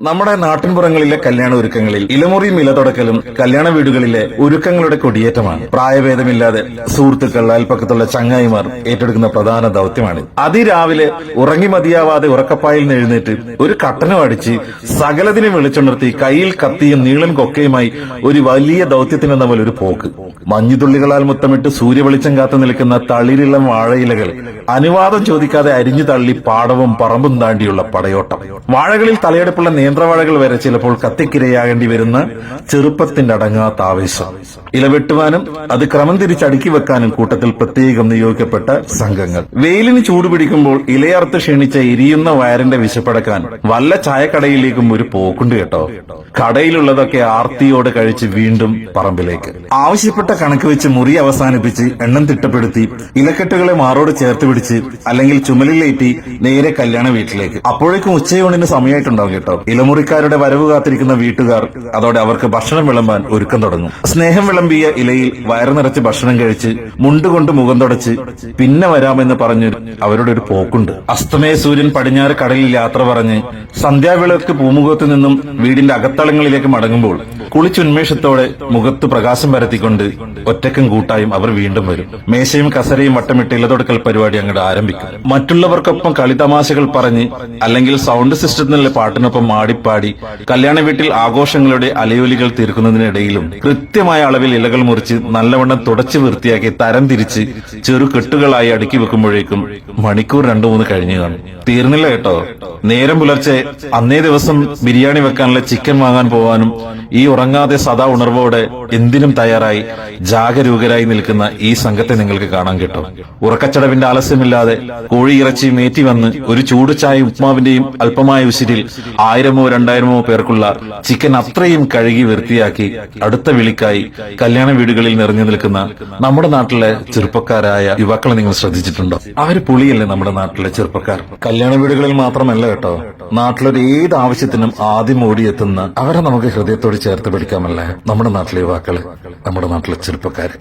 നമ്മുടെ നാട്ടിൻപുറങ്ങളിലെ കല്യാണ ഒരുക്കങ്ങളിൽ ഇലമുറിയും ഇലതൊടക്കലും കല്യാണ വീടുകളിലെ ഒരുക്കങ്ങളുടെ കൊടിയേറ്റമാണ്. പ്രായഭേദമില്ലാതെ സുഹൃത്തുക്കൾ അയൽപ്പക്കത്തുള്ള ചങ്ങായിമാർ ഏറ്റെടുക്കുന്ന പ്രധാന ദൗത്യമാണ്. അതിരാവിലെ ഉറങ്ങി മതിയാവാതെ ഉറക്കപ്പായിൽ നിന്ന് എഴുന്നേറ്റ് ഒരു കട്ടനും അടിച്ച് സകലതിനെ വിളിച്ചുണർത്തി കയ്യിൽ കത്തിയും നീളൻ കൊക്കയുമായി ഒരു വലിയ ദൗത്യത്തിനെന്ന പോലെ ഒരു പോക്ക്. മഞ്ഞുതുള്ളികളാൽ മുത്തമിട്ട് സൂര്യവെളിച്ചം കാത്തു നിൽക്കുന്ന തളിരിളം വാഴയിലകൾ അനുവാദം ചോദിക്കാതെ അരിഞ്ഞു തള്ളി പാടവും പറമ്പും താണ്ടിയുള്ള പടയോട്ടം. വാഴകളിൽ തലയെടുപ്പുള്ള നേന്ത്രവാഴകൾ വരെ ചിലപ്പോൾ കത്തിക്കിരയാകേണ്ടി വരുന്ന ചെറുപ്പത്തിന്റെ അടങ്ങാത്ത ആവേശം. ഇലവെട്ടുവാനും അത് ക്രമം തിരിച്ചടുക്കി വെക്കാനും കൂട്ടത്തിൽ പ്രത്യേകം നിയോഗിക്കപ്പെട്ട സംഘങ്ങൾ. വെയിലിന് ചൂടുപിടിക്കുമ്പോൾ ഇലയർത്ത് ക്ഷീണിച്ച എരിയുന്ന വയറിന്റെ വിശപ്പടക്കാൻ വല്ല ചായക്കടയിലേക്കും ഒരു പോക്കുണ്ട് കേട്ടോ. കടയിലുള്ളതൊക്കെ ആർത്തിയോടെ കഴിച്ച് വീണ്ടും പറമ്പിലേക്ക്. ആവശ്യപ്പെട്ട കണക്ക് വെച്ച് മുറി അവസാനിപ്പിച്ച് എണ്ണം തിട്ടപ്പെടുത്തി ഇലക്കെട്ടുകളെ മാറോട് ചേർത്ത് പിടിച്ച് അല്ലെങ്കിൽ ചുമലിലേറ്റി നേരെ കല്യാണ വീട്ടിലേക്ക്. അപ്പോഴേക്കും ഉച്ചയൂണിന് സമയമായിട്ടുണ്ടാവും കേട്ടോ. ഇലമുറിക്കാരുടെ വരവ് കാത്തിരിക്കുന്ന വീട്ടുകാർ അതോടെ അവർക്ക് ഭക്ഷണം വിളമ്പാൻ ഒരുക്കം തുടങ്ങും. സ്നേഹം വിളമ്പിയ ഇലയിൽ വയറു നിറച്ച് ഭക്ഷണം കഴിച്ച് മുണ്ടുകൊണ്ട് മുഖം തുടച്ച് പിന്നെ വരാമെന്ന് പറഞ്ഞ് അവരുടെ ഒരു പോക്കുണ്ട്. അസ്തമയ സൂര്യൻ പടിഞ്ഞാറ് കടലിൽ യാത്ര പറഞ്ഞ് സന്ധ്യാവിളക്ക് പൂമുഖത്ത് നിന്നും വീടിന്റെ അകത്തളങ്ങളിലേക്ക് മടങ്ങുമ്പോൾ കുളിച്ചുന്മേഷത്തോടെ മുഖത്ത് പ്രകാശം പരത്തിക്കൊണ്ട് ഒറ്റക്കും കൂട്ടായും അവർ വീണ്ടും വരും. മേശയും കസരയും വട്ടമിട്ട് ഇലതൊടുക്കൽ പരിപാടി അങ്ങോട്ട് ആരംഭിക്കും. മറ്റുള്ളവർക്കൊപ്പം കളിതമാശകൾ പറഞ്ഞ് അല്ലെങ്കിൽ സൗണ്ട് സിസ്റ്റത്തിനുള്ള പാട്ടിനൊപ്പം ആടിപ്പാടി കല്യാണ വീട്ടിൽ ആഘോഷങ്ങളുടെ അലയൊലികൾ തീർക്കുന്നതിനിടയിലും കൃത്യമായ അളവിൽ ഇലകൾ മുറിച്ച് നല്ലവണ്ണം തുടച്ചു വൃത്തിയാക്കി തരം തിരിച്ച് ചെറു കെട്ടുകളായി അടുക്കി വെക്കുമ്പോഴേക്കും മണിക്കൂർ രണ്ടു മൂന്ന് കഴിഞ്ഞു കാണും. തീർന്നില്ല കേട്ടോ. നേരം പുലർച്ചെ അന്നേ ദിവസം ബിരിയാണി വെക്കാനുള്ള ചിക്കൻ വാങ്ങാൻ പോവാനും ഈ ഉറങ്ങാതെ സദാ ഉണർവോടെ എന്തിനും തയ്യാറായി ജാഗരൂകരായി നിൽക്കുന്ന ഈ സംഘത്തെ നിങ്ങൾക്ക് കാണാൻ കിട്ടും. ഉറക്കച്ചടവിന്റെ ആലസ്യമില്ലാതെ കോഴി ഇറച്ചി മേറ്റി വന്ന് ഒരു ചൂട് ചായ ഉപ്മാവിന്റെയും അല്പമായ ഉശിരിൽ ആയിരമോ രണ്ടായിരമോ പേർക്കുള്ള ചിക്കൻ അത്രയും കഴുകി വൃത്തിയാക്കി അടുത്ത വിളിക്കായി കല്യാണ വീടുകളിൽ നിറഞ്ഞു നിൽക്കുന്ന നമ്മുടെ നാട്ടിലെ ചെറുപ്പക്കാരായ യുവാക്കളെ നിങ്ങൾ ശ്രദ്ധിച്ചിട്ടുണ്ടോ? അവർ പുളിയല്ലേ നമ്മുടെ നാട്ടിലെ ചെറുപ്പക്കാർ? കല്യാണ വീടുകളിൽ മാത്രമല്ല കേട്ടോ. നാട്ടിലൊരു ഏത് ആവശ്യത്തിനും ആദ്യം ഓടിയെത്തുന്ന അവരെ നമുക്ക് ഹൃദയത്തോട് ചേർത്ത് പിടിക്കാമല്ലേ? നമ്മുടെ നാട്ടിലെ യുവാക്കൾ നമ്മുടെ നാട്ടിലെ ചെറുപ്പക്കാര്.